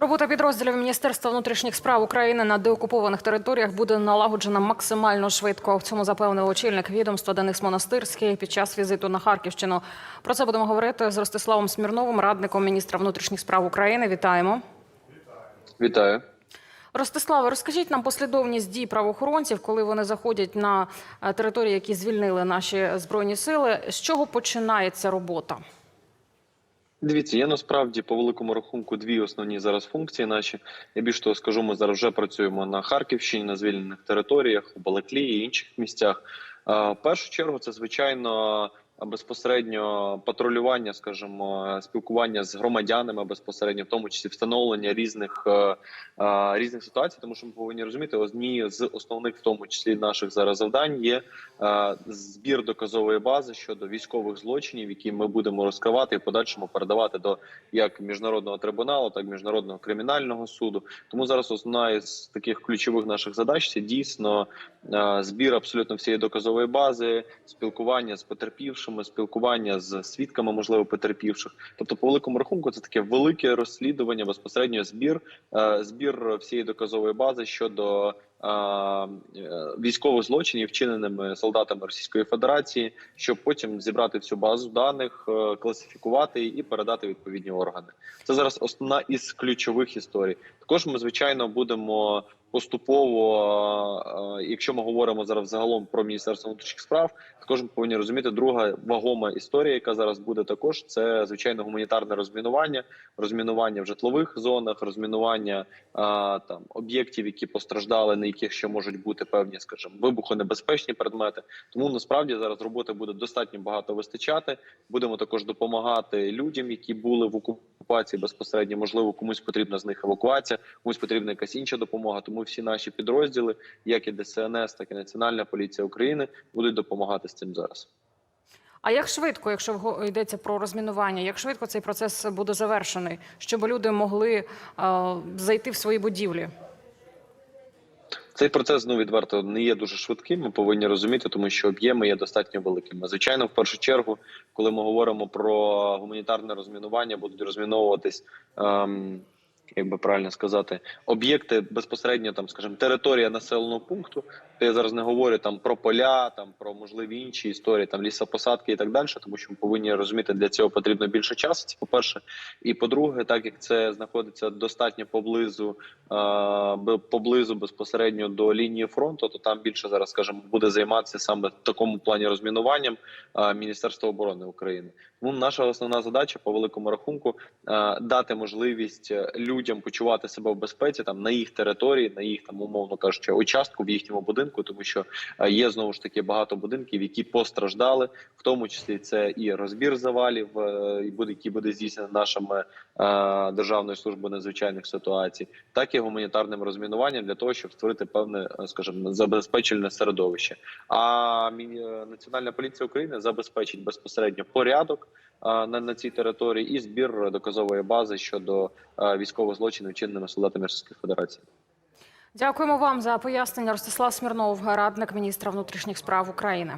Робота підрозділів Міністерства внутрішніх справ України на деокупованих територіях буде налагоджена максимально швидко. В цьому запевнив очільник відомства Денис Монастирський під час візиту на Харківщину. Про це будемо говорити з Ростиславом Смірновим, радником міністра внутрішніх справ України. Вітаємо. Вітаю. Ростиславе, розкажіть нам послідовність дій правоохоронців, коли вони заходять на е, території, які звільнили наші збройні сили. З чого починається робота? Дивіться, є насправді по великому рахунку дві основні зараз функції. Наші я більш того скажу, ми зараз вже працюємо на Харківщині, на звільнених територіях, у Балаклії і інших місцях. В першу чергу це звичайно безпосередньо патрулювання, скажімо, спілкування з громадянами безпосередньо, в тому числі встановлення різних е, е, різних ситуацій, тому що ми повинні розуміти, одні з основних, в тому числі наших зараз завдань, є е, збір доказової бази щодо військових злочинів, які ми будемо розкривати і в подальшому передавати до як міжнародного трибуналу, так і міжнародного кримінального суду. Тому зараз основна із таких ключових наших задач це дійсно збір абсолютно всієї доказової бази, спілкування з потерпівшими, спілкування з свідками, можливо, потерпівших. Тобто, по великому рахунку, це таке велике розслідування, безпосередньо збір, е, збір всієї доказової бази щодо. Е, Військових злочинів, вчиненими солдатами Російської Федерації, щоб потім зібрати цю базу даних, е, класифікувати і передати відповідні органи. Це зараз основна із ключових історій. Також ми звичайно будемо поступово, е, якщо ми говоримо зараз загалом про міністерство внутрішніх справ, також ми повинні розуміти друга вагома історія, яка зараз буде також. Це звичайно гуманітарне розмінування, розмінування в житлових зонах, розмінування там об'єктів, які постраждали, на яких ще можуть бути певні, скажімо, вибухонебезпечні предмети. Тому насправді зараз роботи буде достатньо багато вистачати. Будемо також допомагати людям, які були в окупації безпосередньо. Можливо, комусь потрібна з них евакуація, комусь потрібна якась інша допомога. Тому всі наші підрозділи, як і ДСНС, так і Національна поліція України, будуть допомагати з цим зараз. А як швидко, якщо йдеться про розмінування, як швидко цей процес буде завершений, щоб люди могли е, зайти в свої будівлі? Цей процес ну відверто не є дуже швидким. Ми повинні розуміти, тому що об'єми є достатньо великими. Звичайно, в першу чергу, коли ми говоримо про гуманітарне розмінування, будуть розміновуватись. Ем, як би правильно сказати, об'єкти безпосередньо там, скажімо, територія населеного пункту. То я зараз не говорю там про поля, там про можливі інші історії, там лісопосадки і так далі, тому що ми повинні розуміти, для цього потрібно більше часу. Це по перше, і по-друге, так як це знаходиться достатньо поблизу, е, поблизу безпосередньо до лінії фронту, то там більше зараз, скажімо, буде займатися саме в такому плані розмінуванням е, Міністерство оборони України. Тому наша основна задача по великому рахунку е, дати можливість е, людям почувати себе в безпеці там на їх території, на їх там умовно кажучи, участку в їхньому будинку, тому що е, є знову ж таки багато будинків, які постраждали, в тому числі це і розбір завалів, е, і буде який буде здійснений нашими е, державною службою надзвичайних ситуацій, так і гуманітарним розмінуванням для того, щоб створити певне, скажімо, забезпечальне середовище. А Національна поліція України забезпечить безпосередньо порядок на, на цій території і збір доказової бази щодо військових злочинів, вчиненими солдатами Російської Федерації. Дякуємо вам за пояснення. Ростислав Смірнов, радник міністра внутрішніх справ України.